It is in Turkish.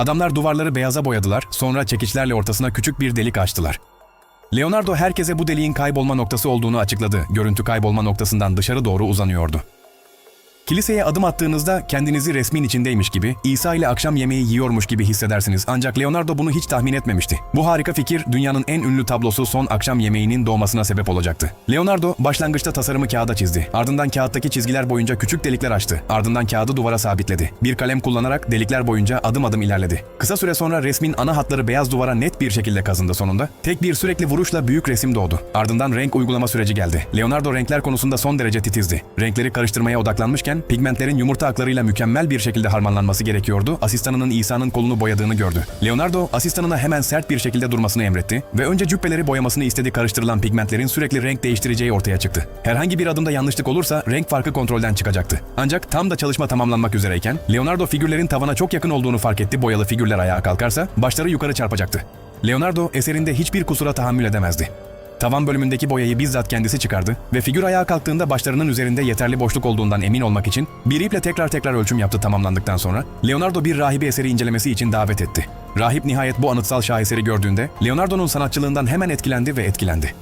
Adamlar duvarları beyaza boyadılar, sonra çekiçlerle ortasına küçük bir delik açtılar. Leonardo herkese bu deliğin kaybolma noktası olduğunu açıkladı. Görüntü kaybolma noktasından dışarı doğru uzanıyordu. Kiliseye adım attığınızda kendinizi resmin içindeymiş gibi, İsa ile akşam yemeği yiyormuş gibi hissedersiniz. Ancak Leonardo bunu hiç tahmin etmemişti. Bu harika fikir dünyanın en ünlü tablosu son akşam yemeğinin doğmasına sebep olacaktı. Leonardo başlangıçta tasarımı kağıda çizdi. Ardından kağıttaki çizgiler boyunca küçük delikler açtı. Ardından kağıdı duvara sabitledi. Bir kalem kullanarak delikler boyunca adım adım ilerledi. Kısa süre sonra resmin ana hatları beyaz duvara net bir şekilde kazındı sonunda. Tek bir sürekli vuruşla büyük resim doğdu. Ardından renk uygulama süreci geldi. Leonardo renkler konusunda son derece titizdi. Renkleri karıştırmaya odaklanmışken pigmentlerin yumurta aklarıyla mükemmel bir şekilde harmanlanması gerekiyordu. Asistanının İsa'nın kolunu boyadığını gördü. Leonardo asistanına hemen sert bir şekilde durmasını emretti ve önce cübbeleri boyamasını istedi karıştırılan pigmentlerin sürekli renk değiştireceği ortaya çıktı. Herhangi bir adımda yanlışlık olursa renk farkı kontrolden çıkacaktı. Ancak tam da çalışma tamamlanmak üzereyken Leonardo figürlerin tavana çok yakın olduğunu fark etti. Boyalı figürler ayağa kalkarsa başları yukarı çarpacaktı. Leonardo eserinde hiçbir kusura tahammül edemezdi. Tavan bölümündeki boyayı bizzat kendisi çıkardı ve figür ayağa kalktığında başlarının üzerinde yeterli boşluk olduğundan emin olmak için bir iple tekrar tekrar ölçüm yaptı tamamlandıktan sonra Leonardo bir rahibi eseri incelemesi için davet etti. Rahip nihayet bu anıtsal şaheseri gördüğünde Leonardo'nun sanatçılığından hemen etkilendi ve etkilendi.